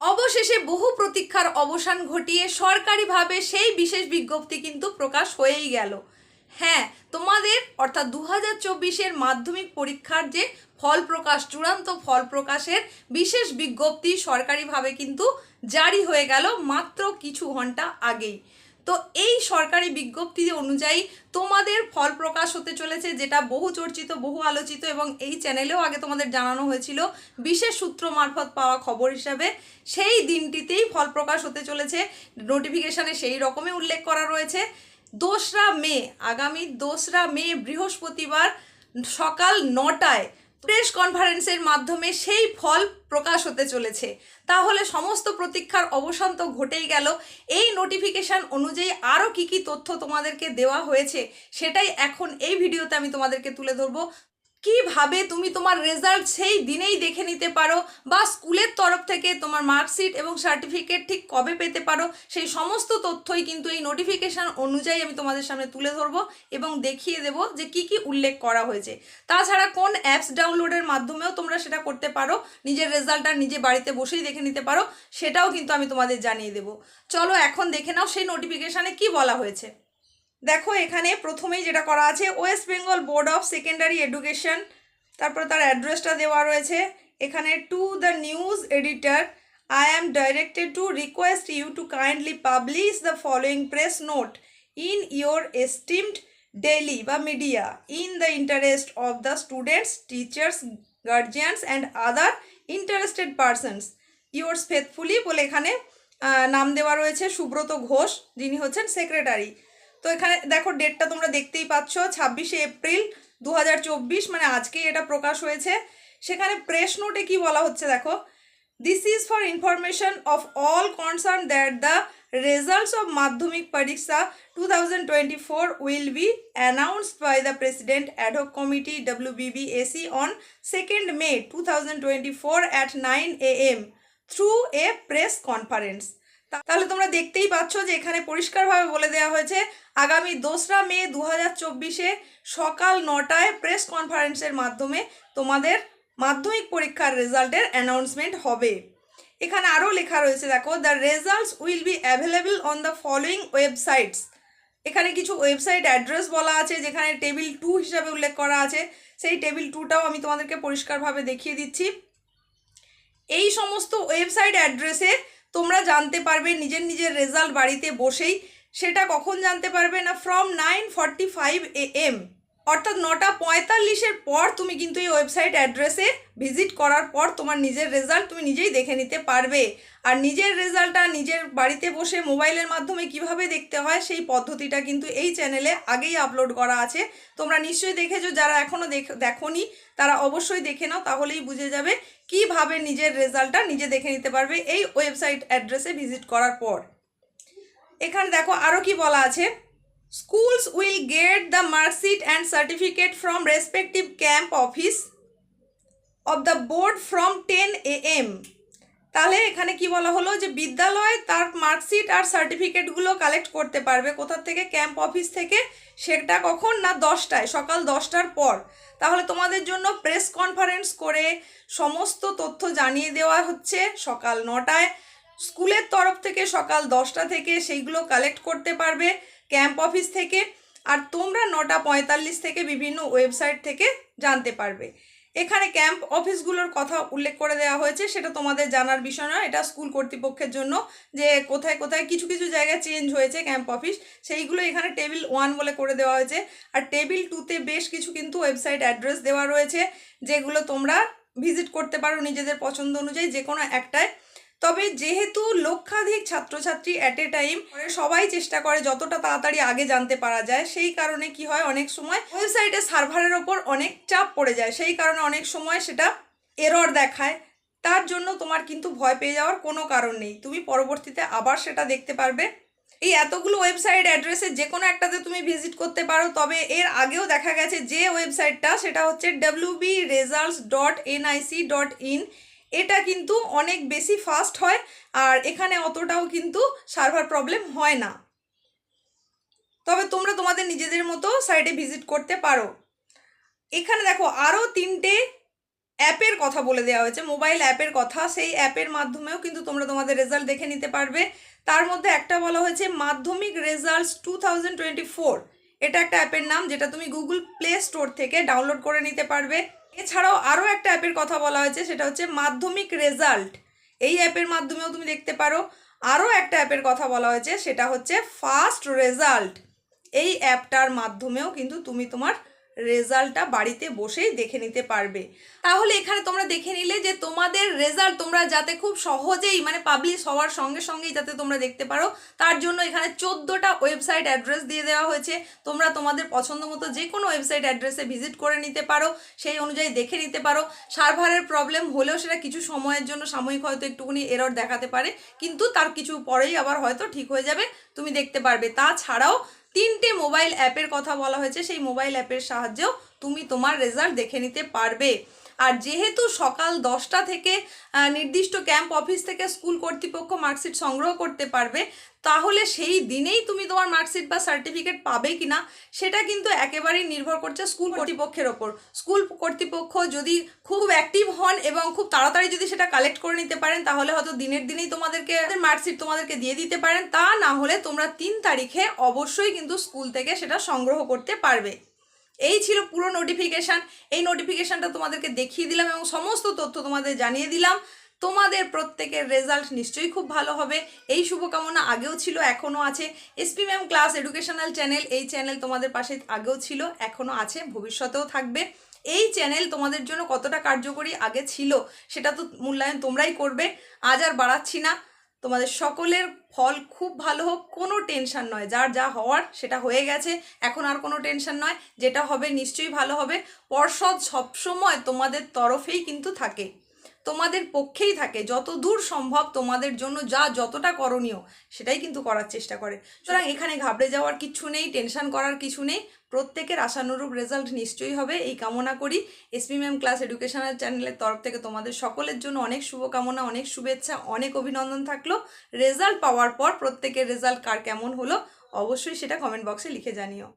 অবশেষে বহু প্রতীক্ষার অবসান ঘটিয়ে সরকারিভাবে সেই বিশেষ বিজ্ঞপ্তি কিন্তু প্রকাশ হয়েই গেল। হ্যাঁ তোমাদের অর্থাৎ দু হাজার চব্বিশের মাধ্যমিক পরীক্ষার যে ফল প্রকাশ, চূড়ান্ত ফল প্রকাশের বিশেষ বিজ্ঞপ্তি সরকারিভাবে কিন্তু জারি হয়ে গেল মাত্র কিছু ঘণ্টা আগেই। তো এই সরকারি বিজ্ঞপ্তি অনুযায়ী তোমাদের ফল প্রকাশ হতে চলেছে, যেটা বহু চর্চিত, বহু আলোচিত, এবং এই চ্যানেলেও আগে তোমাদের জানানো হয়েছিল বিশেষ সূত্র মারফত পাওয়া খবর হিসাবে। সেই দিনটিতেই ফল প্রকাশ হতে চলেছে। নোটিফিকেশানে সেই রকমই উল্লেখ করা রয়েছে। দোসরা মে, আগামী দোসরা মে বৃহস্পতিবার সকাল নটায় প্রেস কনফারেন্সের মাধ্যমে সেই ফল প্রকাশ হতে চলেছে। তাহলে সমস্ত প্রতীক্ষার অবসান তো ঘটেই গেল। এই নোটিফিকেশান অনুযায়ী আরও কি কি তথ্য তোমাদেরকে দেওয়া হয়েছে, সেটাই এখন এই ভিডিওতে আমি তোমাদেরকে তুলে ধরবো। কীভাবে তুমি তোমার রেজাল্ট সেই দিনেই দেখে নিতে পারো বা স্কুলের তরফ থেকে তোমার মার্কশিট এবং সার্টিফিকেট ঠিক কবে পেতে পারো, সেই সমস্ত তথ্যই কিন্তু এই নোটিফিকেশান অনুযায়ী আমি তোমাদের সামনে তুলে ধরবো এবং দেখিয়ে দেবো যে কি কি উল্লেখ করা হয়েছে। তাছাড়া কোন অ্যাপস ডাউনলোডের মাধ্যমেও তোমরা সেটা করতে পারো, নিজের রেজাল্টটা নিজে বাড়িতে বসেই দেখে নিতে পারো, সেটাও কিন্তু আমি তোমাদের জানিয়ে দেবো। চলো এখন দেখে নাও সেই নোটিফিকেশানে কি বলা হয়েছে। দেখো, এখানে প্রথমেই যেটা করা আছে West Bengal board of secondary education তারপর তার অ্যাড্রেসটা দেওয়া রয়েছে। এখানে to the news editor I am directed to request you to kindly publish the following press note in your esteemed daily বা media in the interest of the students teachers guardians and other interested persons yours faithfully বলে এখানে নাম দেওয়া রয়েছে সুব্রত ঘোষ, যিনি হচ্ছেন secretary তো এখানে দেখো ডেটটা তোমরা দেখতেই পাচ্ছ, ছাব্বিশে এপ্রিল দু হাজার চব্বিশ মানে আজকেই এটা প্রকাশ হয়েছে। সেখানে প্রেস নোটে কি বলা হচ্ছে দেখো this is for information of all concern that the results of Madhyamik পরীক্ষা two thousand twenty four will be announced by the president ad hoc committee WBBSE on second May two thousand twenty four at nine A M through a press conference তাহলে তোমরা দেখতেই পাচ্ছ যে এখানে পরিষ্কারভাবে বলে দেওয়া হয়েছে, আগামী দোসরা মে দু হাজার চব্বিশে সকাল নটায় প্রেস কনফারেন্সের মাধ্যমে তোমাদের মাধ্যমিক পরীক্ষার রেজাল্টের অ্যানাউন্সমেন্ট হবে। এখানে আরও লেখা রয়েছে, দেখো the results will be available on the following websites এখানে কিছু ওয়েবসাইট অ্যাড্রেস বলা আছে, যেখানে টেবিল টু হিসাবে উল্লেখ করা আছে। সেই টেবিল টুটাও আমি তোমাদেরকে পরিষ্কারভাবে দেখিয়ে দিচ্ছি। এই সমস্ত ওয়েবসাইট অ্যাড্রেসে তোমরা জানতে পারবে নিজের নিজের রেজাল্ট বাড়িতে বসেই। সেটা কখন জানতে পারবে না? From nine forty five A M অর্থাৎ নটা পঁয়তাল্লিশের পর তুমি কিন্তু এই ওয়েবসাইট অ্যাড্রেসে ভিজিট করার পর তোমার নিজের রেজাল্ট তুমি নিজেই দেখে নিতে পারবে। আর নিজের রেজাল্টটা নিজের বাড়িতে বসে মোবাইলের মাধ্যমে কীভাবে দেখতে হয় সেই পদ্ধতিটা কিন্তু এই চ্যানেলে আগেই আপলোড করা আছে। তোমরা নিশ্চয়ই দেখেছ, যারা এখনও দেখ, দেখোনি, তারা অবশ্যই দেখে নাও, তাহলেই বুঝে যাবে কীভাবে নিজের রেজাল্টটা নিজে দেখে নিতে পারবে এই ওয়েবসাইট অ্যাড্রেসে ভিজিট করার পর। এখানে দেখো আরও কি বলা আছে? Schools will get the marksheet and certificate from respective camp office of the board from ten A M তাহলে এখানে কি বলা হলো যে বিদ্যালয়ে তার মার্কশিট আর সার্টিফিকেটগুলো কালেক্ট করতে পারবে। কোথা থেকে? ক্যাম্প অফিস থেকে। সেটা কখন? না দশটায়? সকাল দশটার পর। তাহলে তোমাদের জন্য প্রেস কনফারেন্স করে সমস্ত তথ্য জানিয়ে দেওয়া হচ্ছে সকাল নটায়। স্কুলের তরফ থেকে সকাল দশটা থেকে সেইগুলো কালেক্ট করতে পারবে। ক্যাম্প অফিস থেকে আর তোমরা নটা পঁয়তাল্লিশ থেকে বিভিন্ন ওয়েবসাইট থেকে জানতে পারবে। এখানে ক্যাম্প অফিসগুলোর কথা উল্লেখ করে দেওয়া হয়েছে, সেটা তোমাদের জানার বিষয় নয়। এটা স্কুল কর্তৃপক্ষের জন্য যে কোথায় কোথায় কিছু কিছু জায়গায় চেঞ্জ হয়েছে ক্যাম্প অফিস, সেইগুলো এখানে টেবিল ওয়ান বলে করে দেওয়া হয়েছে। আর টেবিল টুতে বেশ কিছু কিন্তু ওয়েবসাইট অ্যাড্রেস দেওয়া রয়েছে, যেগুলো তোমরা ভিজিট করতে পারো নিজেদের পছন্দ অনুযায়ী। যে কোনো একটায় তবে যেহেতু লক্ষাধিক ছাত্রছাত্রী অ্যাট এ টাইম সবাই চেষ্টা করে যতটা তাড়াতাড়ি আগে জানতে পারা যায়, সেই কারণে কি হয়, অনেক সময় ওয়েবসাইটে সার্ভারের ওপর অনেক চাপ পড়ে যায়। সেই কারণে অনেক সময় সেটা এরর দেখায়। তার জন্য তোমার কিন্তু ভয় পেয়ে যাওয়ার কোনো কারণ নেই। তুমি পরবর্তীতে আবার সেটা দেখতে পারবে। এই এতগুলো ওয়েবসাইট অ্যাড্রেসে যে কোনো একটাতে তুমি ভিজিট করতে পারো, তবে এর আগেও দেখা গেছে যে ওয়েবসাইটটা সেটা হচ্ছে W B results dot NIC dot in এটা কিন্তু অনেক বেশি ফাস্ট হয় আর এখানে অতটাও কিন্তু সার্ভার প্রবলেম হয় না। তবে তোমরা তোমাদের নিজেদের মতো সাইটে ভিজিট করতে পারো। এখানে দেখো আরও তিনটে অ্যাপের কথা বলে দেওয়া হয়েছে। মোবাইল অ্যাপের কথা, সেই অ্যাপের মাধ্যমেও কিন্তু তোমরা তোমাদের রেজাল্ট দেখে নিতে পারবে। তার মধ্যে একটা বলা হয়েছে মাধ্যমিক রেজাল্টস টু এটা একটা অ্যাপের নাম, যেটা তুমি গুগল প্লে স্টোর থেকে ডাউনলোড করে নিতে পারবে। এছাড়াও আরও একটা অ্যাপের কথা বলা হয়েছে, সেটা হচ্ছে মাধ্যমিক রেজাল্ট। এই অ্যাপের মাধ্যমেও তুমি দেখতে পারো আরও একটা অ্যাপের কথা বলা হয়েছে, সেটা হচ্ছে ফার্স্ট রেজাল্ট। এই অ্যাপটার মাধ্যমেও কিন্তু তুমি তোমার রেজাল্টটা বাড়িতে বসেই দেখে নিতে পারবে। তাহলে এখানে তোমরা দেখে নিলে যে তোমাদের রেজাল্ট তোমরা যাতে খুব সহজেই মানে পাবলিশ হওয়ার সঙ্গে সঙ্গেই যাতে তোমরা দেখতে পারো, তার জন্য এখানে চোদ্দোটা ওয়েবসাইট অ্যাড্রেস দিয়ে দেওয়া হয়েছে। তোমরা তোমাদের পছন্দ মতো যে কোনো ওয়েবসাইট অ্যাড্রেসে ভিজিট করে নিতে পারো, সেই অনুযায়ী দেখে নিতে পারো। সার্ভারের প্রবলেম হলেও সেটা কিছু সময়ের জন্য সাময়িক হয়তো একটুখানি এরর দেখাতে পারে, কিন্তু তার কিছু পরেই আবার হয়তো ঠিক হয়ে যাবে, তুমি দেখতে পারবে। তাছাড়াও তিনটে মোবাইল অ্যাপের কথা বলা হয়েছে, সেই মোবাইল অ্যাপের সাহায্যেও তুমি তোমার রেজাল্ট দেখে নিতে পারবে। আর যেহেতু সকাল দশটা থেকে নির্দিষ্ট ক্যাম্প অফিস থেকে স্কুল কর্তৃপক্ষ মার্কশিট সংগ্রহ করতে পারবে, তাহলে সেই দিনেই তুমি তোমার মার্কশিট বা সার্টিফিকেট পাবে কি না সেটা কিন্তু একেবারেই নির্ভর করছে স্কুল কর্তৃপক্ষের ওপর। স্কুল কর্তৃপক্ষ যদি খুব অ্যাক্টিভ হন এবং খুব তাড়াতাড়ি যদি সেটা কালেক্ট করে নিতে পারেন, তাহলে হয়তো দিনের দিনেই তোমাদেরকে মার্কশিট তোমাদেরকে দিয়ে দিতে পারেন। তা না হলে তোমরা তিন তারিখে অবশ্যই কিন্তু স্কুল থেকে সেটা সংগ্রহ করতে পারবে। এই ছিল পুরো নোটিফিকেশান এই নোটিফিকেশানটা তোমাদেরকে দেখিয়ে দিলাম এবং সমস্ত তথ্য তোমাদের জানিয়ে দিলাম। তোমাদের প্রত্যেকের রেজাল্ট নিশ্চয়ই খুব ভালো হবে। এই শুভকামনা আগেও ছিল, এখনও আছে। SP ma'am class educational channel এই চ্যানেল তোমাদের পাশে আগেও ছিল, এখনও আছে, ভবিষ্যতেও থাকবে। এই চ্যানেল তোমাদের জন্য কতটা কার্যকরী আগে ছিল, সেটা তো মূল্যায়ন তোমরাই করবে। আজ আর বাড়াচ্ছি না। তোমাদের সকলের ফল খুব ভালো হোক, কোনো টেনশান নয়। যার যা হওয়ার সেটা হয়ে গেছে, এখন আর কোনো টেনশান নয়। যেটা হবে নিশ্চয়ই ভালো হবে। পর্ষদ সবসময় তোমাদের তরফেই কিন্তু থাকে। তোমাদের পক্ষেই থাকে যত দূর সম্ভব তোমাদের জন্য যা যতটা করণীয় সেটাই কিন্তু করার চেষ্টা করে। সুতরাং এখানে ঘাবড়ে যাওয়ার কিছু নেই টেনশন করার কিছু নেই। প্রত্যেকের আশানুরূপ রেজাল্ট নিশ্চয়ই হবে। এই কামনা করি এসপি ম্যাম ক্লাস এডুকেশনাল চ্যানেলের তরফ থেকে তোমাদের সকলের জন্য অনেক শুভকামনা, অনেক শুভেচ্ছা, অনেক অভিনন্দন থাকল। রেজাল্ট পাওয়ার পর প্রত্যেকের রেজাল্ট কার কেমন হলো, অবশ্যই সেটা কমেন্ট বক্সে লিখে জানিও।